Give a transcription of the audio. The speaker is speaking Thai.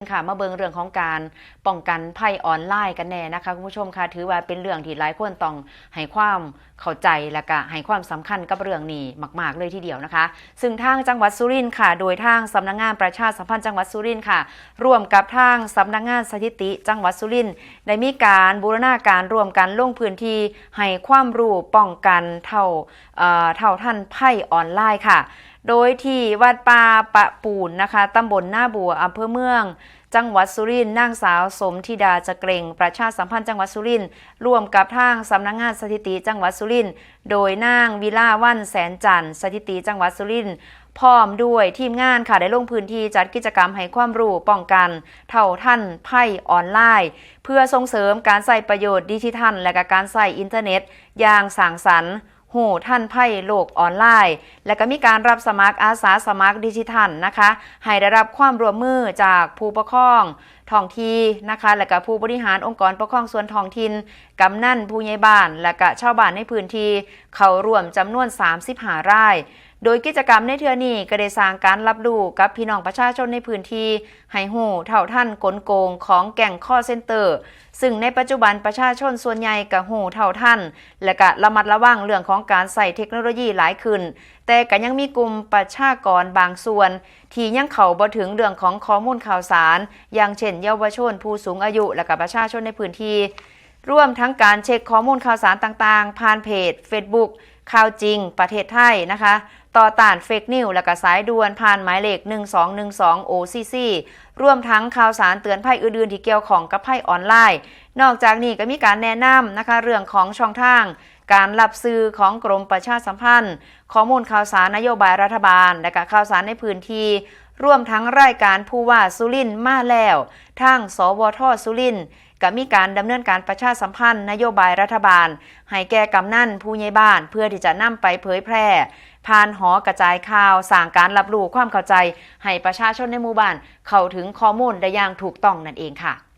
ค่ะมาเบิงเรื่องของการป้องกันภัยออนไลน์กันแน่นะคะคุณผู้ชมค่ะถือว่าเป็นเรื่องที่หลายคนต้องให้ความเข้าใจและก็ให้ความสำคัญกับเรื่องนี้มาก ๆ เลยทีเดียวนะคะ ซึ่งทางจังหวัดสุรินทร์ค่ะ โดยทางสำนักงานประชาสัมพันธ์จังหวัดสุรินทร์ค่ะร่วมกับทางสำนักงานสถิติ จังหวัดสุรินทร์ได้มีการบูรณาการร่วมกันลงพื้นที่ให้ความรู้ป้องกันเท่าเอ่อเท่าทันภัยออนไลน์ค่ะโดยที่วัดป่าปะปูนนะคะตำบลหน้าบัวอำเภอเมือง จังหวัดสุรินทร์นางสาวสมธิดาจะเกรงประชาสัมพันธ์จังหวัดสุรินทร์ร่วมกับทางสำนักงงานสถิติจังหวัดสุรินทร์โดยนางวิลาวันแสนจันทร์สถิติจังหวัดสุรินทร์พร้อมด้วยทีมงานค่ะได้ลงพื้นที่จัดกิจกรรมให้ความรู้ป้องกัน เท่าทันภัยออนไลน์ เพื่อส่งเสริมการใส่ประโยชน์ดิจิทัล และกการใส่อินเทอร์เน็ต อย่างสร้างสรรค์ หูท่านไพ่โลกออนไลน์ และก็มีการรับสมัครอาสาสมัครดิจิทัลนะคะ ให้ได้รับความร่วมมือจากผู้ปกครอง ท้องที่นะคะและก็ผู้บริหารองค์กรปกครองส่วนท้องถิ่นกำนันผู้ใหญ่บ้าน และก็ชาวบ้านในพื้นที่ เข้าร่วมจำนวน 35ราย โดยกิจกรรมในเทือนี้ก็ได้สร้างการรับรู้กับพี่น้องประชาชนในพื้นที่ให้หูเท่าท่านกลโกงของแก่งข้อเซ็นเตอร์ ซึ่งในปัจจุบันประชาชนส่วนใหญ่กับหูเท่าท่าน และก็ระมัดระวังเรื่องของการใส่เทคโนโลยีหลายขึ้น แต่ก็ยังมีกลุ่มประชากรบางส่วน ที่ยังเข้าบ่ถึงเรื่องของข้อมูลข่าวสาร อย่างเช่นเยาวชนผู้สูงอายุ และก็ประชาชนในพื้นที่ร่วมทั้งการเช็คข้อมูลข่าวสารต่างๆ ผ่านเพจ Facebook ข่าวจริง ประเทศไทยนะคะ ต่อต้านเฟกนิวและก็สายด่วนผ่านหมายเลข 1212 OCC ร่วมทั้งข่าวสารเตือนภัยอื่นๆที่เกี่ยวของกับภัยออนไลน์ นอกจากนี้ก็มีการแนะนำนะคะ เรื่องของช่องทาง การรับซื้อของกรมประชาสัมพันธ์ ข้อมูลข่าวสารนโยบายรัฐบาล และก็ข่าวสารในพื้นที่ร่วมทั้งรายการผู้ว่าสุรินมาแล้วทางสวทสุรินก็มีการดำเนินการประชาสัมพันธ์นโยบายรัฐบาล ให้แก่กำนันผู้ใหญ่บ้าน เพื่อที่จะนำไปเผยแพร่ ผ่านหอกระจายข่าวสร้างการรับรู้ความเข้าใจ ให้ประชาชนในหมู่บ้านเข้าถึงข้อมูลได้อย่างถูกต้องนั่นเองค่ะ